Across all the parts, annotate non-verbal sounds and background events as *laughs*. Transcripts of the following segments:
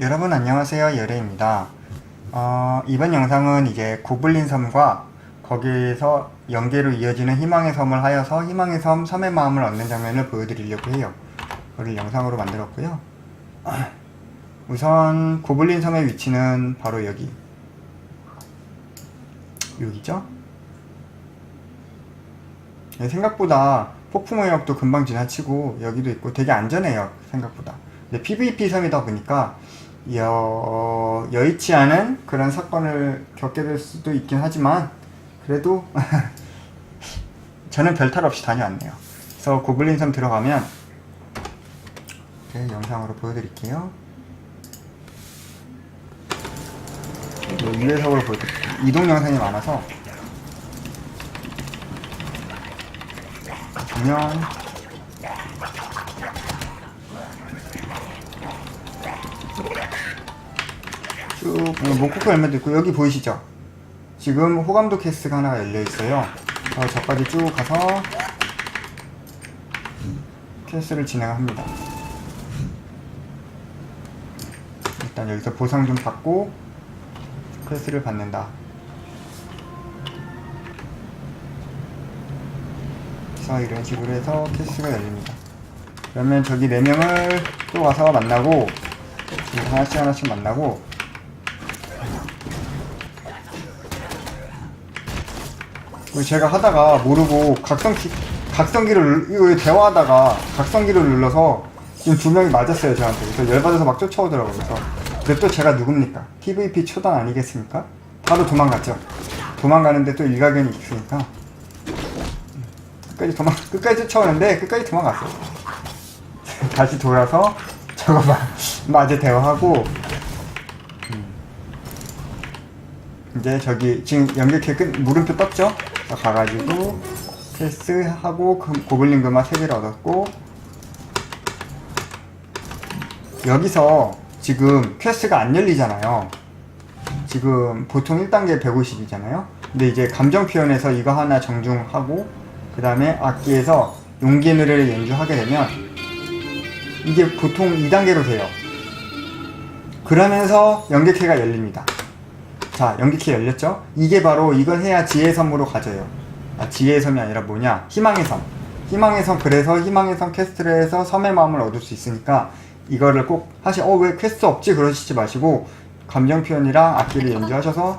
여러분 안녕하세요. 열애입니다. 어, 이번 영상은 이제 고블린 섬과 거기에서 연계로 이어지는 희망의 섬을 하여서 희망의 섬 섬의 마음을 얻는 장면을 보여드리려고 해요. 그걸 영상으로 만들었고요. *clears throat* 우선 고블린 섬의 위치는 바로 여기. 여기죠? 네, 생각보다 폭풍의 역도 금방 지나치고 여기도 있고 되게 안전해요 생각보다. 근데 PVP 섬이다 보니까 여, 여의치 않은 그런 사건을 겪게 될 수도 있긴 하지만 그래도 *laughs* 저는 별탈 없이 다녀왔네요. 그래서 고블린 섬 들어가면 영상으로 보여드릴게요. 뭐 위에서로 보여드릴게요. 이동 영상이 많아서 안녕 쭉 어, 목코코 열매도 있고 여기 보이시죠? 지금 호감도 캐스가 하나가 열려 있어요. 어, 저까지 쭉 가서 캐스를 진행합니다. 일단 여기서 보상 좀 받고 퀘스트를 받는다. 그래서 이런 식으로 해서 캐스가 열립니다. 그러면 저기 네 명을 또 와서 만나고 하나씩 하나씩 만나고 제가 하다가 모르고 각성기 각성기를 눌- 이거 대화하다가 각성기를 눌러서 지금 두 명이 맞았어요 저한테. 그래서 열받아서 막 쫓아오더라고요. 그래서 근데 또 제가 누굽니까? PVP 초단 아니겠습니까? 바로 도망갔죠. 도망가는데 또 일가견이 있으니까. 끝까지 도망 끝까지 쫓아오는데 끝까지 도망갔어요. *laughs* 다시 돌아서 저거 마, 마저 대화하고. 음. 이제 저기 지금 연결캐 끝 물음표 떴죠? 가가지고 패스하고 그 고블린 금화 3개를 얻었고 여기서 지금 퀘스트가 안 열리잖아요. 지금 보통 1단계 150이잖아요. 근데 이제 감정 표현에서 이거 하나 정중하고 그 다음에 악기에서 용기의 노래를 연주하게 되면 이게 보통 2단계로 돼요. 그러면서 연계캐가 열립니다 자, 연기키 열렸죠? 이게 바로 이걸 해야 지혜의 섬으로 가져요. 아, 지혜의 섬이 아니라 뭐냐? 희망의 섬. 희망의 섬, 그래서 희망의 섬 퀘스트를 해서 섬의 마음을 얻을 수 있으니까 이거를 꼭 하시, 어, 왜 퀘스트 없지? 그러시지 마시고 감정 표현이랑 악기를 연주하셔서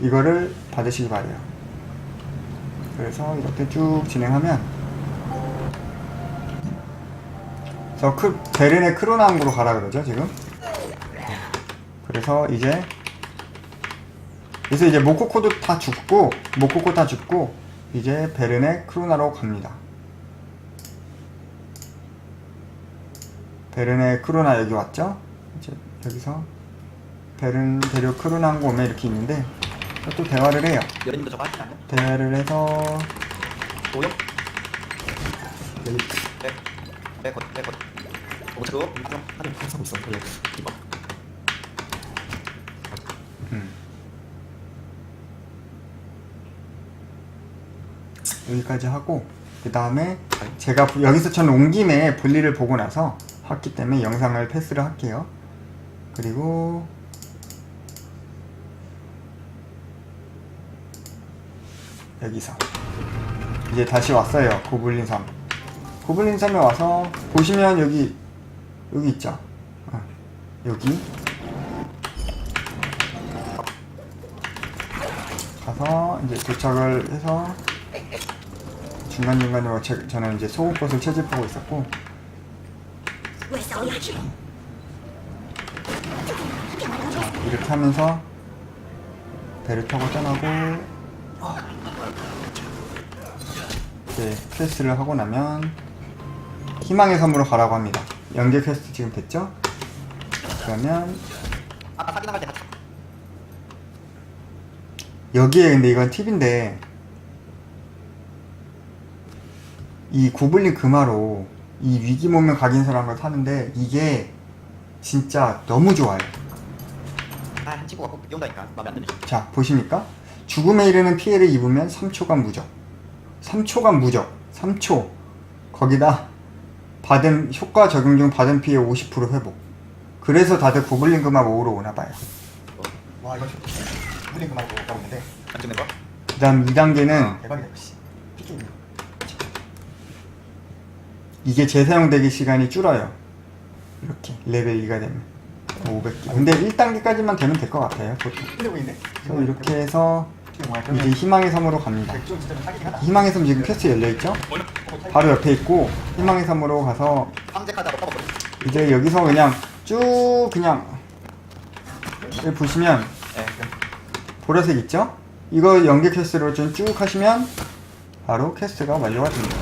이거를 받으시기 바래요. 그래서 이렇게 쭉 진행하면 저 크, 베른의 크로나항구로 가라 그러죠, 지금? 그래서 이제 그래서 이제 모코코도 다 죽고 모코코 다 죽고 이제 베른의 크루나로 갑니다. 베른의 크루나 여기 왔죠? 이제 여기서 베른 대륙 크루나 항구 오면 이렇게 있는데 또 대화를 해요. 여러님도 저거 하시나요? 대화를 해서 오염? 여기 네. 네, 곧, 네, 곧. 어, 저 그거? 좀 하늘 항상 있어. 이거 여기까지 하고 그 다음에 제가 부- 여기서 저는 온 김에 볼일을 보고 나서 했기 때문에 영상을 패스를 할게요. 그리고 여기서 이제 다시 왔어요. 고블린 섬. 고블린 섬에 와서 보시면 여기 여기 있죠. 어, 여기 가서 이제 도착을 해서 중간중간으로 저는 이제 속옷을 채집하고 있었고. 자, 이렇게 하면서 배를 타고 떠나고 이제 퀘스트를 하고 나면 희망의 섬으로 가라고 합니다. 연계 퀘스트 지금 됐죠? 그러면 여기에 근데 이건 팁인데 이 고블린 금화로 이 위기 모면 각인서라는 걸 타는데 이게 진짜 너무 좋아요. 아, 한 친구가 꼭 비온다니까. 마음에 안 드네. 자 보십니까? 죽음에 이르는 피해를 입으면 3초간 무적 3초간 무적 3초 거기다 받은 효과 적용 중 받은 피해 50% 회복 그래서 다들 고블린 금화 모으러 오나 봐요. 와 이거 블링 그만 하고 가고 있는데 안 찍는 거? 그 다음 2단계는 대박이다 역시 피킹 이게 재사용되기 시간이 줄어요. 이렇게 레벨 2가 되면 500개. 근데 1단계까지만 되면 될 것 같아요. 보통. 그래서 이렇게 해서 이제 희망의 섬으로 갑니다. 희망의 섬 지금 퀘스트 열려 있죠? 바로 옆에 있고 희망의 섬으로 가서. 이제 여기서 그냥 쭉 그냥 여기 보시면 네. 보라색 있죠? 이거 연계 퀘스트로 좀 쭉 하시면 바로 퀘스트가 완료가 됩니다.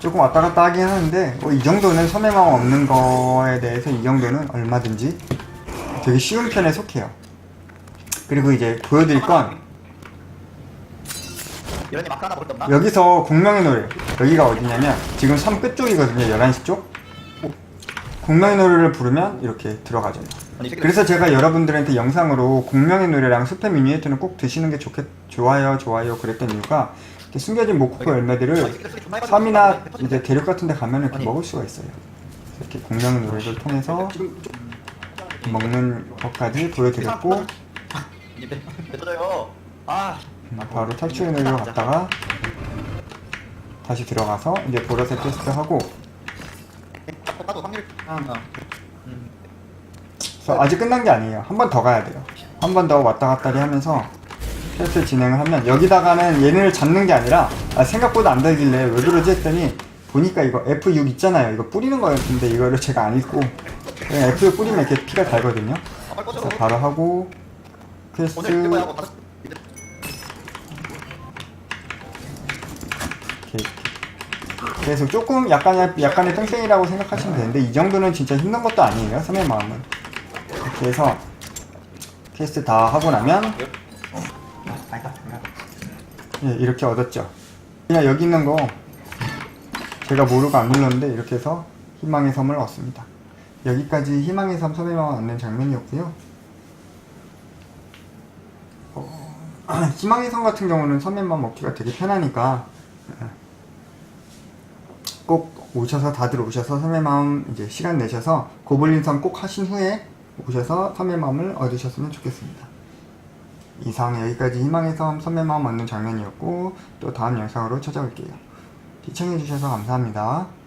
조금 왔다 갔다 하긴 하는데 뭐 이 정도는 섬의 마음 없는 거에 대해서 이 정도는 얼마든지 되게 쉬운 편에 속해요. 그리고 이제 보여드릴 건 이런 님 아까 하나 먹을 데 없나? 여기서 공명의 노래 여기가 어디냐면 지금 섬 끝쪽이거든요 11시 쪽 공명의 노래를 부르면 이렇게 들어가죠 아니, 이 새끼들- 그래서 제가 여러분들한테 영상으로 공명의 노래랑 숲의 미니에트는 꼭 드시는 게 좋겠 좋아요 좋아요 그랬던 이유가 이렇게 숨겨진 모코코 아, 이 열매들을 섬이나. 이제 대륙 같은 데 가면 이렇게. 먹을 수가 있어요 이렇게 공명의 노래를 통해서 먹는 것까지 보여드렸고 터져요. 아, 음, 바로 탈출의 노래로 갔다가 다시 들어가서 이제 보라색 퀘스트 하고 딱 봐도 확률. 어. 음. 그래서 아직 끝난 게 아니에요. 한 번 더 가야 돼요. 한 번 더 왔다 갔다리 하면서 퀘스트 진행을 하면 여기다가는 얘네를 잡는 게 아니라 아, 생각보다 안 되길래 왜 그러지 했더니 보니까 이거 F6 있잖아요. 이거 뿌리는 거였는데 이거를 제가 안 읽고 그냥 F6 뿌리면 이렇게 피가 달거든요. 그래서 바로 하고 퀘스트. 이렇게 그래서 조금 약간의 약간의 땡땡이라고 생각하시면 되는데 이 정도는 진짜 힘든 것도 아니에요. 섬의 마음은 이렇게 해서 퀘스트 다 하고 나면 아니다 예, 이렇게 얻었죠. 그냥 여기 있는 거 제가 모르고 안 눌렀는데 이렇게 해서 희망의 섬을 얻습니다. 여기까지 희망의 섬 섬에만 얻는 장면이었고요. 어, *clears throat* 희망의 섬 같은 경우는 섬에만 먹기가 되게 편하니까 예, 꼭 오셔서 다들 오셔서 섬의 마음 이제 시간 내셔서 고블린 섬 꼭 하신 후에 오셔서 섬의 마음을 얻으셨으면 좋겠습니다. 이상 여기까지 섬 섬의 마음 얻는 장면이었고 또 다음 영상으로 찾아올게요. 시청해주셔서 감사합니다.